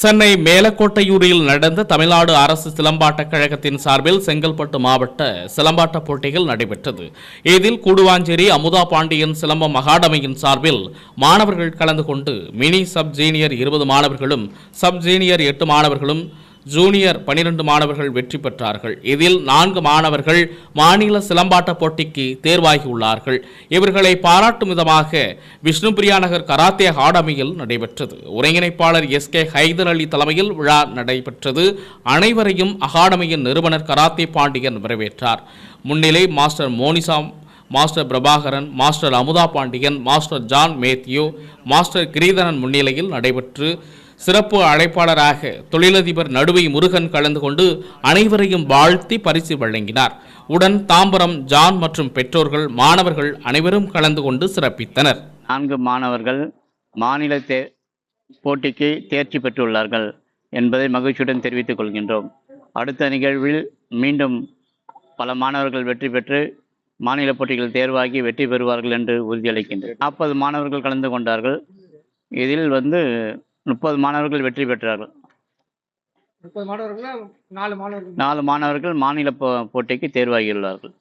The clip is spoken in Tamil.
சென்னை மேலக்கோட்டையூரில் நடந்த தமிழ்நாடு அரசு சிலம்பாட்டக் கழகத்தின் சார்பில் செங்கல்பட்டு மாவட்ட சிலம்பாட்டப் போட்டிகள் நடைபெற்றது. இதில் கூடுவாஞ்சேரி அமுதா பாண்டியன் சிலம்பம் அகாடமியின் சார்பில் மாணவர்கள் கலந்து கொண்டு மினி சப் ஜீனியர் இருபது மாணவர்களும் சப் ஜீனியர் எட்டு மாணவர்களும் ஜூனியர் பனிரெண்டு மாணவர்கள் வெற்றி பெற்றார்கள். இதில் நான்கு மாணவர்கள் மாநில சிலம்பாட்ட போட்டிக்கு தேர்வாகியுள்ளார்கள். இவர்களை பாராட்டும் விதமாக விஷ்ணுபிரியா நகர் கராத்தே அகாடமியில் நடைபெற்றது. ஒருங்கிணைப்பாளர் எஸ் கே ஹைதர் அலி தலைமையில் விழா நடைபெற்றது. அனைவரையும் அகாடமியின் நிறுவனர் கராத்தே பாண்டியன் வரவேற்றார். முன்னிலை master Monisham master Prabhakaran master Amudha Pandiyan master John Matthew master Giridharan முன்னிலையில் நடைபெற்று சிறப்பு அழைப்பாளராக தொழிலதிபர் நடுவை முருகன் கலந்து கொண்டு அனைவரையும் வாழ்த்தி பரிசு வழங்கினார். உடன் தாம்பரம் ஜான் மற்றும் பெற்றோர்கள் மாணவர்கள் அனைவரும் கலந்து கொண்டு சிறப்பித்தனர். நான்கு மாணவர்கள் மாநில தே போட்டிக்கு தேர்ச்சி பெற்றுள்ளார்கள் என்பதை மகிழ்ச்சியுடன் தெரிவித்துக் கொள்கின்றோம். அடுத்த நிகழ்வில் மீண்டும் பல மாணவர்கள் வெற்றி பெற்று மாநில போட்டிகள் தேர்வாகி வெற்றி பெறுவார்கள் என்று உறுதியளிக்கின்றனர் நாற்பது மாணவர்கள் கலந்து கொண்டார்கள். இதில் வந்து முப்பது மாணவர்கள் வெற்றி பெற்றார்கள். முப்பது மாணவர்கள்? நாலு மாணவர்கள். நாலு மாணவர்கள் மாநில போட்டிக்கு தேர்வாகியுள்ளார்கள்.